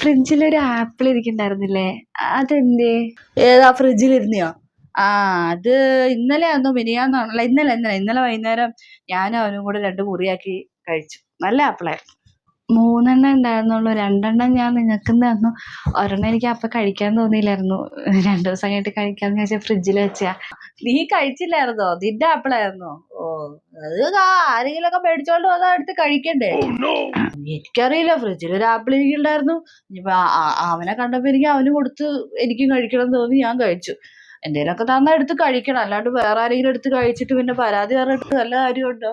ഫ്രിഡ്ജിലൊരു apple ഇരിക്കണ്ടായിരുന്നില്ലേ അതെന്തേ? ഏതാ ഫ്രിഡ്ജിലിരുന്നിയോ? ആ അത് ഇന്നലെ ആണോ മിനിയാന്നാണല്ലോ ഇന്നലെ ഇന്നലെ ഇന്നലെ വൈകുന്നേരം ഞാനും അവനും കൂടെ രണ്ട് മുറിയാക്കി കഴിച്ചു. നല്ല ആപ്പിളായിരുന്നു. മൂന്നെണ്ണം ഉണ്ടായിരുന്നുള്ളൂ. രണ്ടെണ്ണം ഞാൻ നിങ്ങൾക്ക് തന്നു. ഒരെണ്ണം എനിക്ക് അപ്പൊ കഴിക്കാൻ തോന്നിയില്ലായിരുന്നു. രണ്ടു ദിവസം കഴിഞ്ഞിട്ട് കഴിക്കാന്ന് വെച്ചാൽ ഫ്രിഡ്ജിൽ വെച്ചാ. നീ കഴിച്ചില്ലായിരുന്നോ? നിന്റെ ആപ്പിളായിരുന്നോ? ഓ അത് ആരെങ്കിലും ഒക്കെ മേടിച്ചോണ്ട് വന്നാ എടുത്ത് കഴിക്കണ്ടേ? എനിക്കറിയില്ല. ഫ്രിഡ്ജിൽ ഒരു ആപ്പിൾ ഇരിക്കണ്ടായിരുന്നു ഇനിയിപ്പോ അവനെ കണ്ടപ്പോ എനിക്ക് അവന് കൊടുത്ത് എനിക്കും കഴിക്കണം എന്ന് തോന്നി ഞാൻ കഴിച്ചു. എന്തേലൊക്കെ തന്നാ എടുത്ത് കഴിക്കണം. അല്ലാണ്ട് വേറെ ആരെങ്കിലും എടുത്ത് കഴിച്ചിട്ട് പിന്നെ പരാതി പറഞ്ഞിട്ട് നല്ല കാര്യമുണ്ടോ?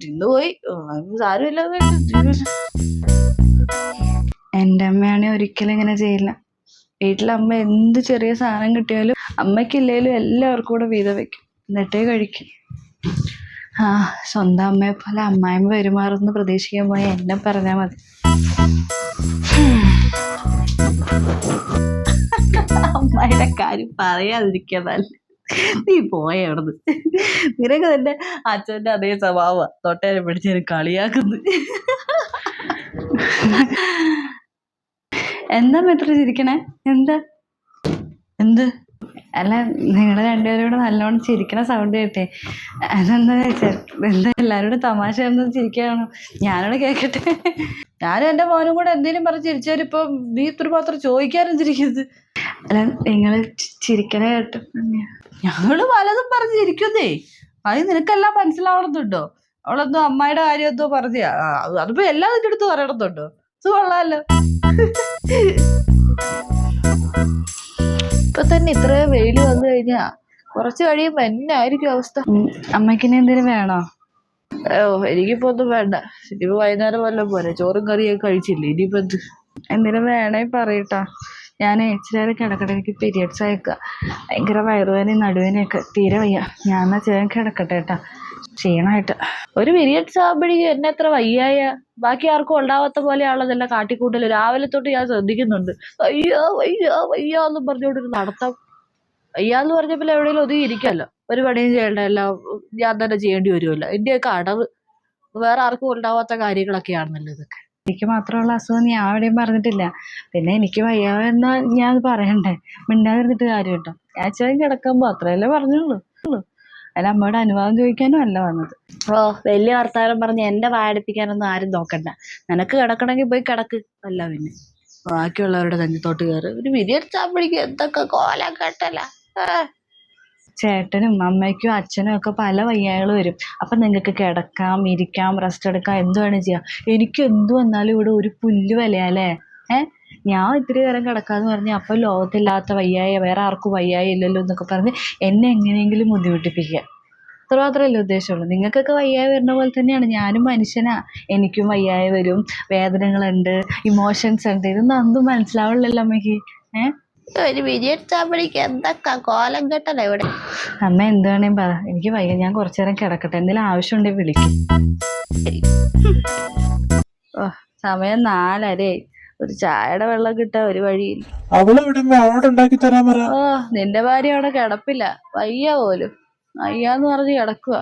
തിന്നുപോയി സാരമില്ല എന്റെ അമ്മയാണെ ഒരിക്കലും ഇങ്ങനെ ചെയ്യില്ല. വീട്ടിൽ അമ്മ എന്ത് ചെറിയ സാധനം കിട്ടിയാലും അമ്മയ്ക്കില്ലേലും എല്ലാവർക്കും കൂടെ വീതം വെക്കും. എന്നിട്ടേ കഴിക്കും. ആ സ്വന്തം അമ്മയെ പോലെ അമ്മായിമ്മ പെരുമാറുന്ന പ്രതീക്ഷിക്കാൻ പോയി എന്നെ പറഞ്ഞാൽ മതി. അമ്മായിയുടെ കാര്യം പറയാതിരിക്കാന്നല്ല നീ പോയ അവിടുന്ന് നിനക്ക് തന്നെ അച്ഛന്റെ അതേ സ്വഭാവ. തൊട്ടേനെ പിടിച്ചതിന് കളിയാക്കുന്നു. എന്താ മെത്ര ചിരിക്കണേ? എന്താ? എന്ത്? അല്ല നിങ്ങൾ രണ്ടുപേരും കൂടെ നല്ലോണം ചിരിക്കണ സൗണ്ട് കേട്ടെ. അതെന്താ വെച്ചാൽ എന്താ എല്ലാവരോടും തമാശ എന്താ ചിരിക്കാണോ? ഞാനോട് കേക്കട്ടെ. ഞാനും എന്റെ മോനും കൂടെ എന്തേലും പറഞ്ഞ് ചിരിച്ചാലിപ്പൊ നീ ഇത്ര മാത്രം ചോദിക്കാനും ചിരിക്കുന്നത് അല്ല നിങ്ങൾ ചിരിക്കണേ കേട്ടു ഞങ്ങൾ പലതും പറഞ്ഞ് ചിരിക്കുന്നേ. അത് നിനക്കെല്ലാം മനസ്സിലാവണമെന്നുണ്ടോ അവളെന്തോ അമ്മായിയുടെ കാര്യം എന്തോ പറഞ്ഞാ അതിപ്പോ എല്ലാം നിന്റെ അടുത്ത് പറയണമെന്നുണ്ടോ അത് കൊള്ളാലോ. ഇപ്പൊ തന്നെ ഇത്ര വെയിൽ വന്നു കഴിഞ്ഞാ കുറച്ച് കഴിയുമ്പോ എന്നായിരിക്കും അവസ്ഥ? അമ്മയ്ക്കിനി എന്തിനും വേണോ? ഓ എനിക്കിപ്പോ ഒന്നും വേണ്ട. ഇനിയിപ്പോ വൈകുന്നേരം വല്ലതും പോരെ. ചോറും കറിയൊക്കെ കഴിച്ചില്ലേ? ഇനിയിപ്പോ എന്ത്? എന്തിനും വേണേ പറയട്ടോ. ഞാൻ ഇച്ചിരി നേരം കിടക്കട്ടെ എനിക്ക് പീരിയഡ്സ് അയക്കുക ഭയങ്കര വയറുവേനയും നടുവേനയൊക്കെ തീരെ വയ്യ. ഞാൻ എന്നാ ചെയ്യാൻ കിടക്കട്ടെ കേട്ടാ ക്ഷീണമായിട്ട് ഒരു പീരിയഡ്സ് ആകുമ്പോഴേക്കും എന്നെ എത്ര വയ്യായ? ബാക്കി ആർക്കും ഉണ്ടാവാത്ത പോലെയാണുള്ളതല്ല കാട്ടിക്കൂട്ടൽ രാവിലെ തൊട്ട് ഞാൻ ശ്രദ്ധിക്കുന്നുണ്ട്. അയ്യോ വയ്യോ വയ്യോ എന്നും പറഞ്ഞുകൊണ്ടൊരു നടത്തം. വയ്യാന്ന് പറഞ്ഞപ്പോൾ എവിടെയെങ്കിലും ഒതുങ്ങി ഇരിക്കാമല്ലോ ഒരു പണിയും ചെയ്യണ്ട എല്ലാം ഞാൻ തന്നെ ചെയ്യേണ്ടി വരുമല്ലോ എന്റെയൊക്കെ അടവ്. വേറെ ആർക്കും ഉണ്ടാവാത്ത കാര്യങ്ങളൊക്കെയാണല്ലോ ഇതൊക്കെ. എനിക്ക് മാത്രമുള്ള അസുഖം ഞാൻ എവിടെയും പറഞ്ഞിട്ടില്ല. പിന്നെ എനിക്ക് വയ്യാന്ന് ഞാൻ പറയണ്ടേ? മിണ്ടാതിരുന്നിട്ട് കാര്യം കേട്ടോ ഞാൻ ചെയ്യാൻ കിടക്കുമ്പോൾ അത്രയല്ലേ പറഞ്ഞുള്ളൂ. അല്ല അമ്മയുടെ അനുവാദം ചോദിക്കാനും അല്ല വന്നത്. ഓ വലിയ വർത്താനം പറഞ്ഞ് എന്റെ വായടിപ്പിക്കാനൊന്നും ആരും നോക്കണ്ട. നിനക്ക് കിടക്കണമെങ്കിൽ പോയി കിടക്ക്. അല്ല പിന്നെ. ബാക്കിയുള്ളവരുടെ തഞ്ചത്തോട്ട് കയറി. ഒരു വിധി അടിച്ചാൽ പിടിക്കും. എന്തൊക്കെ കോലം കെട്ടല. ചേട്ടനും അമ്മയ്ക്കും അച്ഛനും ഒക്കെ പല വയ്യാകൾ വരും. അപ്പം നിങ്ങൾക്ക് കിടക്കാം ഇരിക്കാം റെസ്റ്റ് എടുക്കാം എന്ത് വേണം ചെയ്യാം. എനിക്ക് എന്ത് വന്നാലും ഇവിടെ ഒരു പുല്ല് വിലയാലേ ഏ? ഞാൻ ഇത്തിരി നേരം കിടക്കാന്ന് പറഞ്ഞ് അപ്പോൾ ലോകത്തില്ലാത്ത വയ്യായ വേറെ ആർക്കും വയ്യായ ഇല്ലല്ലോ എന്നൊക്കെ പറഞ്ഞ് എന്നെ എങ്ങനെയെങ്കിലും ബുദ്ധിമുട്ടിപ്പിക്കുക. അത്ര ഉദ്ദേശമുള്ളൂ. നിങ്ങൾക്കൊക്കെ വയ്യായ വരുന്ന പോലെ തന്നെയാണ്. ഞാനും മനുഷ്യനാ. എനിക്കും വയ്യായ വരും. വേദനകളുണ്ട് ഇമോഷൻസ് ഉണ്ട്. ഇതൊന്നും അന്നും മനസ്സിലാവില്ലല്ലോ അമ്മയ്ക്ക്. ഏ? ഒരു പീരിയഡ്സ് ആകുമ്പോഴേക്കും എന്തൊക്കെ കോലം കെട്ടല ഇവിടെ? അമ്മ എന്ത് വേണേലും പറ. എനിക്ക് വയ്യ. ഞാൻ കുറച്ചു നേരം കിടക്കട്ടെ. എന്തെങ്കിലും ആവശ്യമുണ്ടെങ്കിൽ വിളിക്കും. ഓ സമയം നാലരയായി. ഒരു ചായയുടെ വെള്ളം കിട്ടാൻ ഒരു വഴിയില്ല. തരാൻ പറ. ഓ നിന്റെ ഭാര്യ അവിടെ കിടപ്പില്ല. വയ്യ പോലും. വയ്യാന്ന് പറഞ്ഞ് കിടക്കുക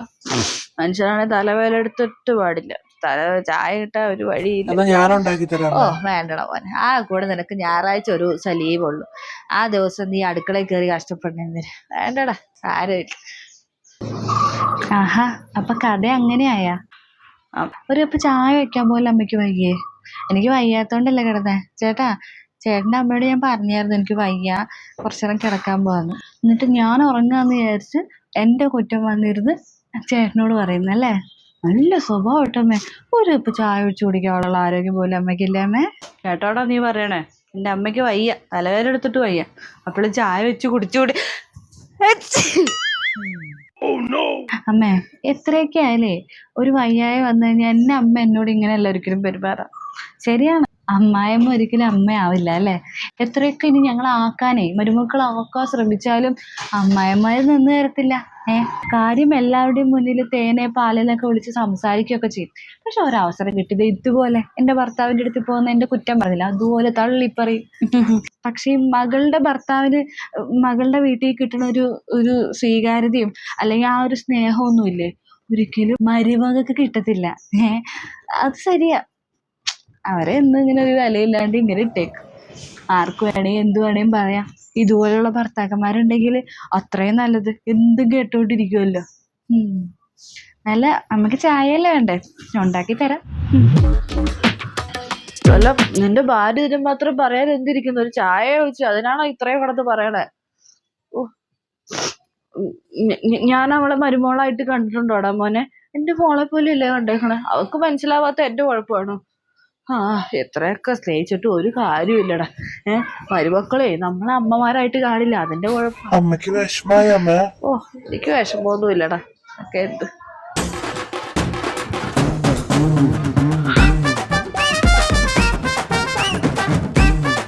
മനുഷ്യനാണെ തലവേല എടുത്തിട്ട് പാടില്ല. തല ചായ കിട്ടാൻ ഒരു വഴിയില്ല ഓ വേണ്ടട മോനെ. ആ കൂടെ നിനക്ക് ഞായറാഴ്ച ഒരു ദിവസം ലീവുള്ളൂ ആ ദിവസം നീ അടുക്കളയിൽ കയറി കഷ്ടപ്പെടുന്നതിന് വേണ്ടടാ സാരമില്ല ആഹാ അപ്പൊ കഥ അങ്ങനെയായാ? ഒരു അപ്പൊ ചായ വെക്കാൻ പോലും അമ്മയ്ക്ക് വൈകിയേ എനിക്ക് വയ്യാത്തോണ്ടല്ലേ കിടന്നേ. ചേട്ടാ ചേട്ടന്റെ അമ്മയോട് ഞാൻ പറഞ്ഞായിരുന്നു എനിക്ക് വയ്യ. കുറച്ചു നേരം കിടക്കാൻ പോവാന്ന്. എന്നിട്ട് ഞാൻ ഉറങ്ങാന്ന് വിചാരിച്ച് എന്റെ കുറ്റം വന്നിരുന്ന് ചേട്ടനോട് പറയുന്നല്ലേ? നല്ല സ്വഭാവം കേട്ടമ്മേ ഒരു ഇപ്പൊ ചായ ഒഴിച്ചു കുടിക്കാനുള്ള ആരോഗ്യം പോലും അമ്മയ്ക്കില്ലേ അമ്മേ? കേട്ടോടാ നീ പറയണേ. എന്റെ അമ്മയ്ക്ക് വയ്യ. തലവേദന എടുത്തിട്ട് വയ്യ. അപ്പോൾ ചായ വെച്ച് കുടിച്ചുകൂടി അമ്മേ എത്രയൊക്കെ ആയാലേ ഒരു വയ്യായ വന്നു കഴിഞ്ഞാൽ എന്റെ അമ്മ എന്നോട് ഇങ്ങനെയല്ല ഒരിക്കലും പെരുമാറാം. ശരിയാണ്. അമ്മായിയമ്മ ഒരിക്കലും അമ്മയാവില്ല അല്ലേ? എത്രയൊക്കെ ഇനി ഞങ്ങൾ ആക്കാനേ? മരുമക്കളാക്കാൻ ശ്രമിച്ചാലും അമ്മായിമ്മയിൽ നിന്ന് തരത്തില്ല. ഏ കാര്യം എല്ലാവരുടെയും മുന്നിൽ തേനെ പാലെന്നൊക്കെ വിളിച്ച് സംസാരിക്കുകയൊക്കെ ചെയ്യും. പക്ഷെ ഒരവസരം കിട്ടിയത് ഇതുപോലെ. എന്റെ ഭർത്താവിന്റെ അടുത്ത് പോകുന്ന എന്റെ കുറ്റം പറഞ്ഞില്ല. അതുപോലെ തള്ളിപ്പറയും. പക്ഷേ മകളുടെ ഭർത്താവിന് മകളുടെ വീട്ടിൽ കിട്ടുന്ന ഒരു ഒരു സ്വീകാര്യതയും അല്ലെങ്കിൽ ആ ഒരു സ്നേഹമൊന്നുമില്ലേ? ഒരിക്കലും മരുമകൾക്ക് കിട്ടത്തില്ല. ഏ അത് ശരിയാ. അവരെ എന്നും ഇങ്ങനെ ഒരു വിലയില്ലാണ്ട് ഇങ്ങനെ ഇട്ടേക്ക്. ആർക്ക് വേണേ എന്ത് വേണേം പറയാം. ഇതുപോലുള്ള ഭർത്താക്കന്മാരുണ്ടെങ്കിൽ അത്രയും നല്ലത്. എന്തും കേട്ടോണ്ടിരിക്കുമല്ലോ ഉം. നല്ല നമുക്ക് ചായയല്ലേ വേണ്ടേ? ഉണ്ടാക്കി തരാം. അല്ല നിന്റെ ഭാര്യ ഇതിന് മാത്രം പറയാൻ എന്തിരിക്കുന്നു? ഒരു ചായ ചോദിച്ചു അതിനാണോ ഇത്രയും കടന്ന് പറയണേ? ഞാൻ അവളെ മരുമോളായിട്ട് കണ്ടിട്ടുണ്ടോടാ മോനെ? എന്റെ മോളെ പോലും ഇല്ലേ കണ്ടേക്കണേ? അവക്ക് മനസ്സിലാവാത്ത എന്റെ കുഴപ്പമാണോ? ആ എത്രയൊക്കെ സ്നേഹിച്ചിട്ട് ഒരു കാര്യമില്ലടാ ഏ മരുമക്കളെ നമ്മളെ അമ്മമാരായിട്ട് കാണില്ല. അതിന്റെ കുഴപ്പം. അമ്മ. ഓ എനിക്ക് വിഷമമൊന്നും ഇല്ലടാ ഒക്കെ എന്ത്.